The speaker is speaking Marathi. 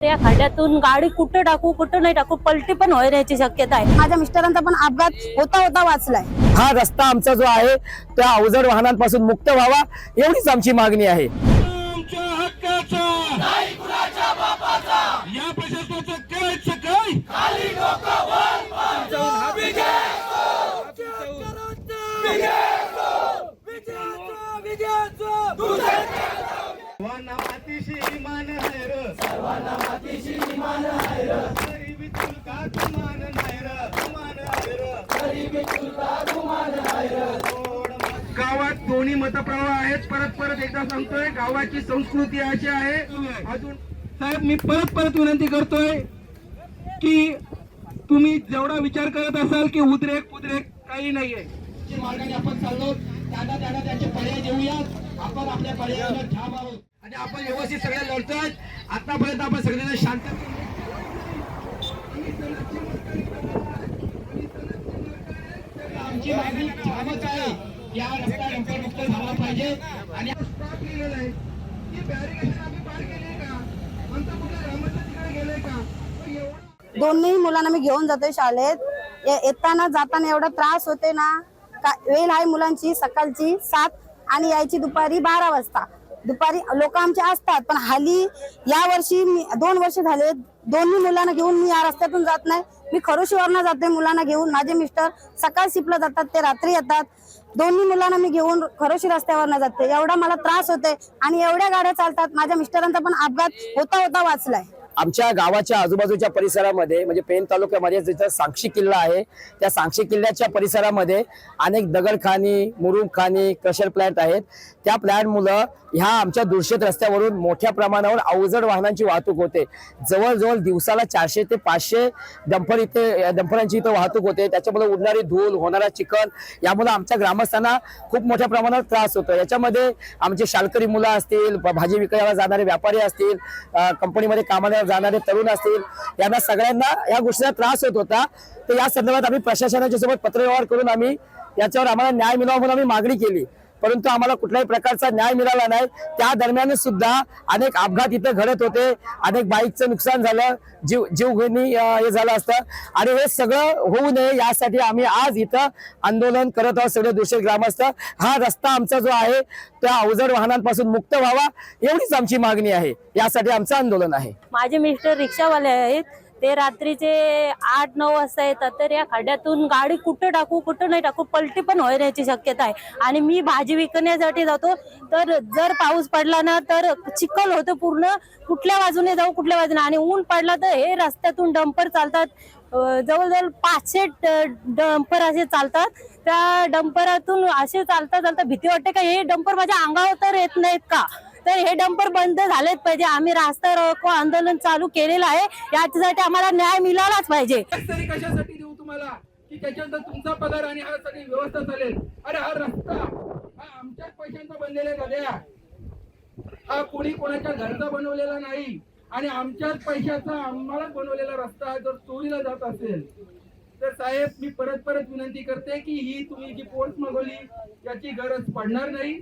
त्या खड्ड्यातून गाडी कुठं टाकू कुठं नाही टाकू पलटी पण होण्याची शक्यता आहे. माझ्या मिस्टरांचा पण अपघात होता होता वाचलाय. हा रस्ता आमचा जो आहे त्या अवजड वाहनांपासून मुक्त व्हावा एवढीच आमची मागणी आहे. सर्वांना मातीशी इमान आहे र. सर्वांना मातीशी इमान आहे र. गरिबी तुलका गुमान नाही र. गुमान आहे र. गरिबी तुलका गुमान आहे र. गावात दोन्ही मतप्रवाह आहेत. परत परत एकदा सांगतोय गावाची संस्कृती अशी आहे. अजून साहेब मी परत परत विनंती करतोय की तुम्ही जेवढा विचार करत असाल की उद्रेक उद्रेक काही नाहीये. मार्गाने आपण चाललो. त्यांना त्यांना त्यांचे पर्याय देऊयात आपण आपल्या पर्यायाला ठाम आहोत. आणि आपण व्यवस्थित सगळे लढतोय. आतापर्यंत आपण सगळ्यांना शांत. आमची मागणी ठामच आहे या रस्ता डंपरमुक्त झाला पाहिजे. आणि स्टॉप आहे ही बॅरिकेड आम्ही पार केली का आमचं कुठल्या ग्रामाचं तिकडे गेलंय का दोन्ही मुलांना मी घेऊन जाते शाळेत. येताना जाताना एवढा त्रास होते ना वेळ आहे मुलांची सकाळची सात आणि यायची दुपारी बारा वाजता. दुपारी लोक आमचे असतात पण हल्ली या वर्षी मी दोन वर्ष झाले दोन्ही मुलांना घेऊन मी या रस्त्यातून जात नाही. मी खरोशीवरनं जाते मुलांना घेऊन. माझे मिस्टर सकाळ शिपला जातात ते रात्री येतात. दोन्ही मुलांना मी घेऊन खरोशी रस्त्यावरनं जाते. एवढा मला त्रास होते आणि एवढ्या गाड्या चालतात माझ्या मिस्टरांचा पण अपघात होता होता वाचलाय. आमच्या गावाच्या आजूबाजूच्या परिसरामध्ये म्हणजे पेन तालुक्यामध्ये जिथं सांक्षी किल्ला आहे त्या सांक्षी किल्ल्याच्या परिसरामध्ये अनेक दगडखानी मुरुमखानी क्रशर प्लॅन्ट आहेत. त्या प्लॅन्ट मुलं ह्या आमच्या दुर्शेत रस्त्यावरून मोठ्या प्रमाणावर अवजड वाहनांची वाहतूक होते. जवळजवळ दिवसाला चारशे ते पाचशे डंपर इथे डंपरांची इथं वाहतूक होते. त्याच्यामुळे उडणारी धूल होणारा चिखल यामुळे आमच्या ग्रामस्थांना खूप मोठ्या प्रमाणात त्रास होतो. याच्यामध्ये आमचे शालकरी मुलं असतील भाजी विकायला जाणारे व्यापारी असतील कंपनीमध्ये कामाला जाणारे तरुण असतील यांना सगळ्यांना या गोष्टीचा त्रास होत होता. तर या संदर्भात आम्ही प्रशासनाच्या सोबत पत्रव्यवहार करून आम्ही याच्यावर आम्हाला न्याय मिळावा म्हणून आम्ही मागणी केली. परंतु आम्हाला कुठल्याही प्रकारचा न्याय मिळाला नाही. त्या दरम्यान सुद्धा अनेक अपघात इथे घडत होते. अनेक बाईकचं नुकसान झालं. जीव जीवघेणी हे झालं असतं. आणि हे सगळं होऊ नये यासाठी आम्ही आज इथं आंदोलन करत आहोत. सगळे दुसरे ग्रामस्थ. हा रस्ता आमचा जो आहे त्या अवजड वाहनांपासून मुक्त व्हावा एवढीच आमची मागणी आहे. यासाठी आमचं आंदोलन आहे. माझे मिस्टर रिक्षावाले आहेत. ते रात्रीचे आठ नऊ वाजता येतात. तर या खड्ड्यातून गाडी कुठं टाकू कुठं नाही टाकू पलटी पण होण्याची शक्यता आहे. आणि मी भाजी विकण्यासाठी जातो. तर जर पाऊस पडला ना तर चिखल होतं पूर्ण. कुठल्या बाजूने जाऊ कुठल्या बाजूने. आणि ऊन पडला तर हे रस्त्यातून डंपर चालतात. जवळजवळ पाचशे डंपर असे चालतात. त्या डंपरातून असे चालता चालता भीती वाटते का हे डंपर माझ्या अंगावर तर येत नाहीत का? तर हे डंपर बंद झालेच पाहिजे. आम्ही रास्ता रोको आंदोलन चालू केलेलं आहे. याच्यासाठी आम्हाला न्याय मिळालाच पाहिजे. कशासाठी देऊ तुम्हाला? की त्याच्यानंतर तुमचा पगार आणि हा सगळी व्यवस्था चालेल. अरे हा रस्ता हा आमच्याच पैशांचा बनलेला झाल्या हा कोणी कोणाच्या घरचा बनवलेला नाही. आणि आमच्याच पैशाचा आम्हाला बनवलेला रस्ता जर चोरीला जात असेल. तर साहेब मी परत परत विनंती करते की ही तुम्ही जी पोर्ट मागवली याची गरज पडणार नाही.